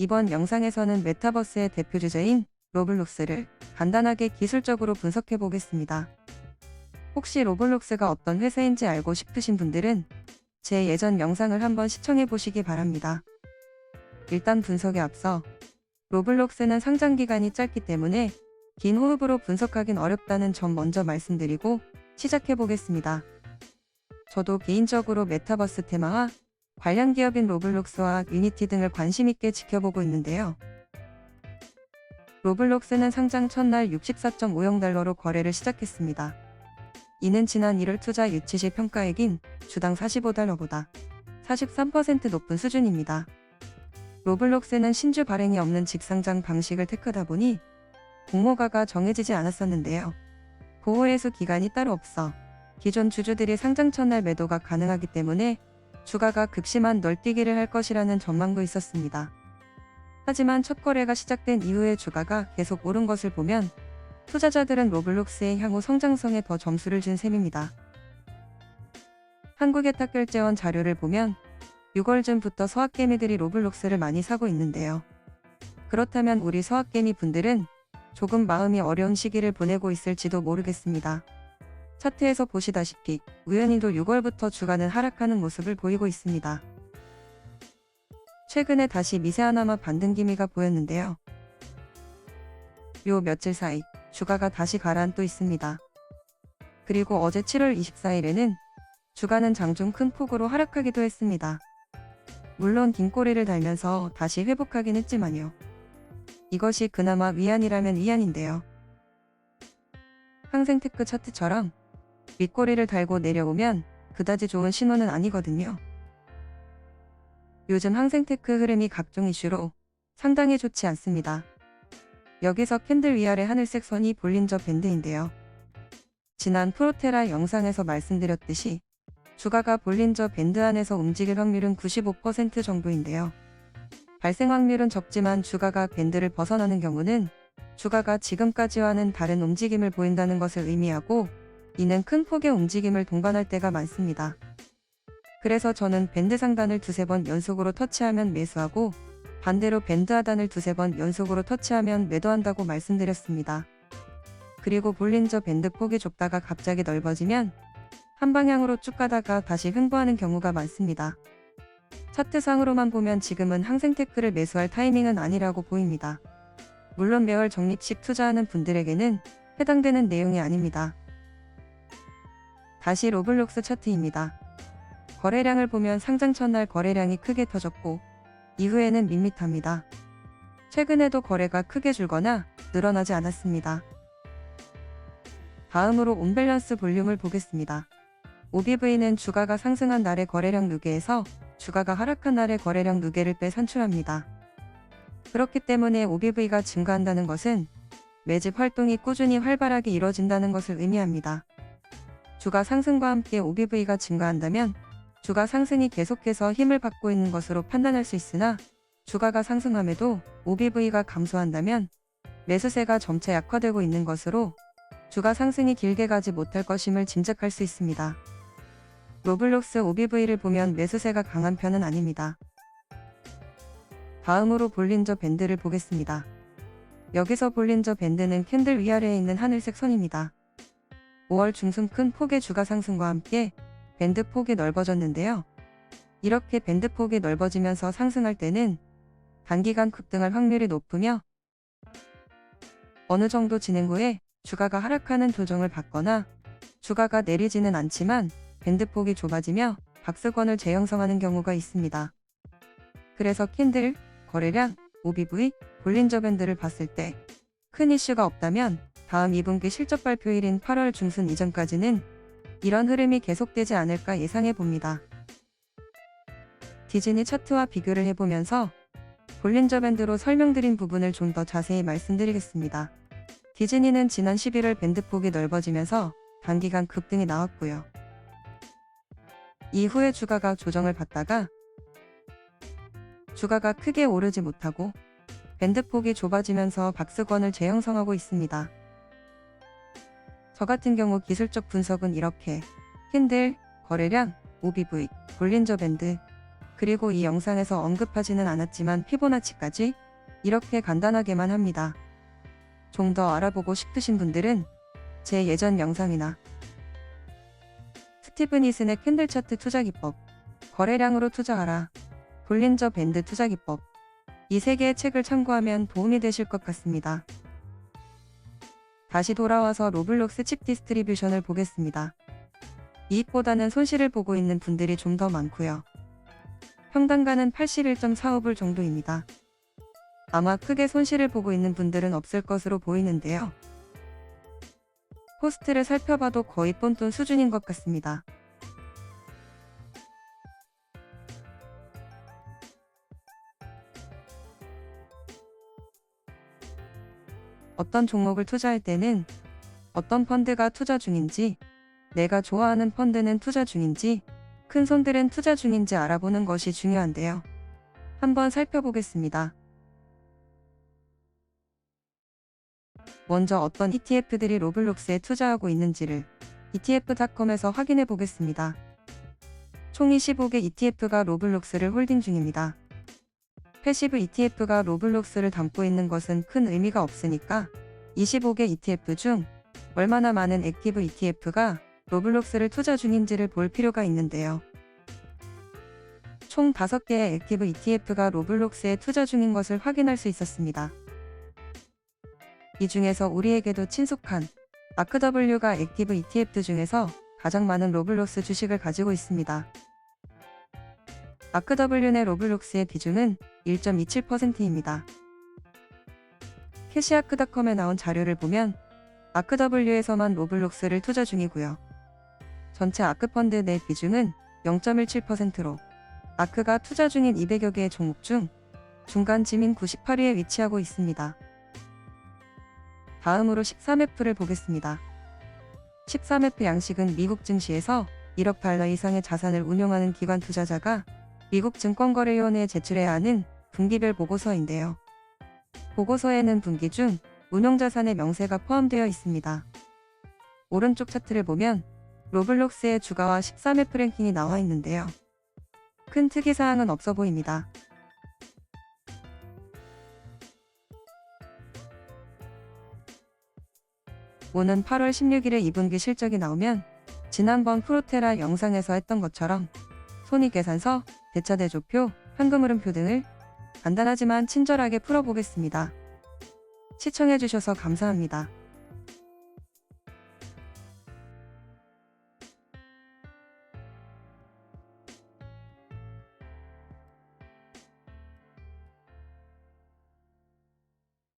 이번 영상에서는 메타버스의 대표 주제인 로블록스를 간단하게 기술적으로 분석해 보겠습니다. 혹시 로블록스가 어떤 회사인지 알고 싶으신 분들은 제 예전 영상을 한번 시청해 보시기 바랍니다. 일단 분석에 앞서 로블록스는 상장 기간이 짧기 때문에 긴 호흡으로 분석하긴 어렵다는 점 먼저 말씀드리고 시작해 보겠습니다. 저도 개인적으로 메타버스 테마와 관련 기업인 로블록스와 유니티 등을 관심 있게 지켜보고 있는데요. 로블록스는 상장 첫날 64.5억 달러로 거래를 시작했습니다. 이는 지난 1월 투자 유치 시 평가액인 주당 45달러보다 43% 높은 수준입니다. 로블록스는 신주 발행이 없는 직상장 방식을 택하다 보니 공모가가 정해지지 않았었는데요. 보호해수 기간이 따로 없어 기존 주주들이 상장 첫날 매도가 가능하기 때문에 주가가 극심한 널뛰기를 할 것이라는 전망도 있었습니다. 하지만 첫 거래가 시작된 이후에 주가가 계속 오른 것을 보면 투자자들은 로블록스의 향후 성장성에 더 점수를 준 셈입니다. 한국의 탁결제원 자료를 보면 6월쯤부터 서학개미들이 로블록스를 많이 사고 있는데요. 그렇다면 우리 서학개미 분들은 조금 마음이 어려운 시기를 보내고 있을지도 모르겠습니다. 차트에서 보시다시피 우연히도 6월부터 주가는 하락하는 모습을 보이고 있습니다. 최근에 다시 미세하나마 반등 기미가 보였는데요. 요 며칠 사이 주가가 다시 가라앉고 있습니다. 그리고 어제 7월 24일에는 주가는 장중 큰 폭으로 하락하기도 했습니다. 물론 긴 꼬리를 달면서 다시 회복하긴 했지만요. 이것이 그나마 위안이라면 위안인데요. 항생테크 차트처럼 윗꼬리를 달고 내려오면 그다지 좋은 신호는 아니거든요. 요즘 항생테크 흐름이 각종 이슈로 상당히 좋지 않습니다. 여기서 캔들 위아래 하늘색 선이 볼린저 밴드인데요. 지난 프로테라 영상에서 말씀드렸듯이 주가가 볼린저 밴드 안에서 움직일 확률은 95% 정도인데요. 발생 확률은 적지만 주가가 밴드를 벗어나는 경우는 주가가 지금까지와는 다른 움직임을 보인다는 것을 의미하고 이는 큰 폭의 움직임을 동반할 때가 많습니다. 그래서 저는 밴드 상단을 두세 번 연속으로 터치하면 매수하고 반대로 밴드 하단을 두세 번 연속으로 터치하면 매도한다고 말씀드렸습니다. 그리고 볼린저 밴드 폭이 좁다가 갑자기 넓어지면 한 방향으로 쭉 가다가 다시 횡보하는 경우가 많습니다. 차트상으로만 보면 지금은 항생테크를 매수할 타이밍은 아니라고 보입니다. 물론 매월 적립식 투자하는 분들에게는 해당되는 내용이 아닙니다. 다시 로블록스 차트입니다. 거래량을 보면 상장 첫날 거래량이 크게 터졌고 이후에는 밋밋합니다. 최근에도 거래가 크게 줄거나 늘어나지 않았습니다. 다음으로 온밸런스 볼륨을 보겠습니다. OBV는 주가가 상승한 날의 거래량 누계에서 주가가 하락한 날의 거래량 누계를 빼 산출합니다. 그렇기 때문에 OBV가 증가한다는 것은 매집 활동이 꾸준히 활발하게 이뤄진다는 것을 의미합니다. 주가 상승과 함께 OBV가 증가한다면 주가 상승이 계속해서 힘을 받고 있는 것으로 판단할 수 있으나 주가가 상승함에도 OBV가 감소한다면 매수세가 점차 약화되고 있는 것으로 주가 상승이 길게 가지 못할 것임을 짐작할 수 있습니다. 로블록스 OBV를 보면 매수세가 강한 편은 아닙니다. 다음으로 볼린저 밴드를 보겠습니다. 여기서 볼린저 밴드는 캔들 위아래에 있는 하늘색 선입니다. 5월 중순 큰 폭의 주가 상승과 함께 밴드 폭이 넓어졌는데요. 이렇게 밴드 폭이 넓어지면서 상승할 때는 단기간 급등할 확률이 높으며 어느 정도 진행 후에 주가가 하락하는 조정을 받거나 주가가 내리지는 않지만 밴드 폭이 좁아지며 박스권을 재형성하는 경우가 있습니다. 그래서 캔들, 거래량, OBV, 볼린저 밴드를 봤을 때 큰 이슈가 없다면 다음 2분기 실적 발표일인 8월 중순 이전까지는 이런 흐름이 계속되지 않을까 예상해 봅니다. 디즈니 차트와 비교를 해보면서 볼린저 밴드로 설명드린 부분을 좀 더 자세히 말씀드리겠습니다. 디즈니는 지난 11월 밴드 폭이 넓어지면서 단기간 급등이 나왔고요. 이후에 주가가 조정을 받다가 주가가 크게 오르지 못하고 밴드 폭이 좁아지면서 박스권을 재형성하고 있습니다. 저 같은 경우 기술적 분석은 이렇게 캔들, 거래량, OBV, 볼린저 밴드, 그리고 이 영상에서 언급하지는 않았지만 피보나치까지 이렇게 간단하게만 합니다. 좀 더 알아보고 싶으신 분들은 제 예전 영상이나 스티븐 이슨의 캔들 차트 투자 기법, 거래량으로 투자하라, 볼린저 밴드 투자 기법, 이 세 개의 책을 참고하면 도움이 되실 것 같습니다. 다시 돌아와서 로블록스 칩 디스트리뷰션을 보겠습니다. 이익보다는 손실을 보고 있는 분들이 좀 더 많고요. 평단가는 81.45불 정도입니다. 아마 크게 손실을 보고 있는 분들은 없을 것으로 보이는데요. 포스트를 살펴봐도 거의 뻔돈 수준인 것 같습니다. 어떤 종목을 투자할 때는 어떤 펀드가 투자 중인지, 내가 좋아하는 펀드는 투자 중인지, 큰 손들은 투자 중인지 알아보는 것이 중요한데요. 한번 살펴보겠습니다. 먼저 어떤 ETF들이 로블록스에 투자하고 있는지를 ETF.com에서 확인해 보겠습니다. 총 25개 ETF가 로블록스를 홀딩 중입니다. 패시브 ETF가 로블록스를 담고 있는 것은 큰 의미가 없으니까 25개 ETF 중 얼마나 많은 액티브 ETF가 로블록스를 투자 중인지를 볼 필요가 있는데요. 총 5개의 액티브 ETF가 로블록스에 투자 중인 것을 확인할 수 있었습니다. 이 중에서 우리에게도 친숙한 마크W가 액티브 ETF 중에서 가장 많은 로블록스 주식을 가지고 있습니다. 마크W 내 로블록스의 비중은 1.27%입니다. 캐시아크닷컴에 나온 자료를 보면 마크W에서만 로블록스를 투자 중이고요. 전체 아크펀드 내 비중은 0.17%로 아크가 투자 중인 200여 개의 종목 중 중간 지민 98위에 위치하고 있습니다. 다음으로 13F를 보겠습니다. 13F 양식은 미국 증시에서 1억 달러 이상의 자산을 운용하는 기관 투자자가 미국 증권거래위원회에 제출해야 하는 분기별 보고서인데요. 보고서에는 분기 중 운용자산의 명세가 포함되어 있습니다. 오른쪽 차트를 보면 로블록스의 주가와 13F 랭킹이 나와 있는데요. 큰 특이사항은 없어 보입니다. 오는 8월 16일에 2분기 실적이 나오면 지난번 프로테라 영상에서 했던 것처럼 손익계산서, 대차대조표, 현금흐름표 등을 간단하지만 친절하게 풀어보겠습니다. 시청해주셔서 감사합니다.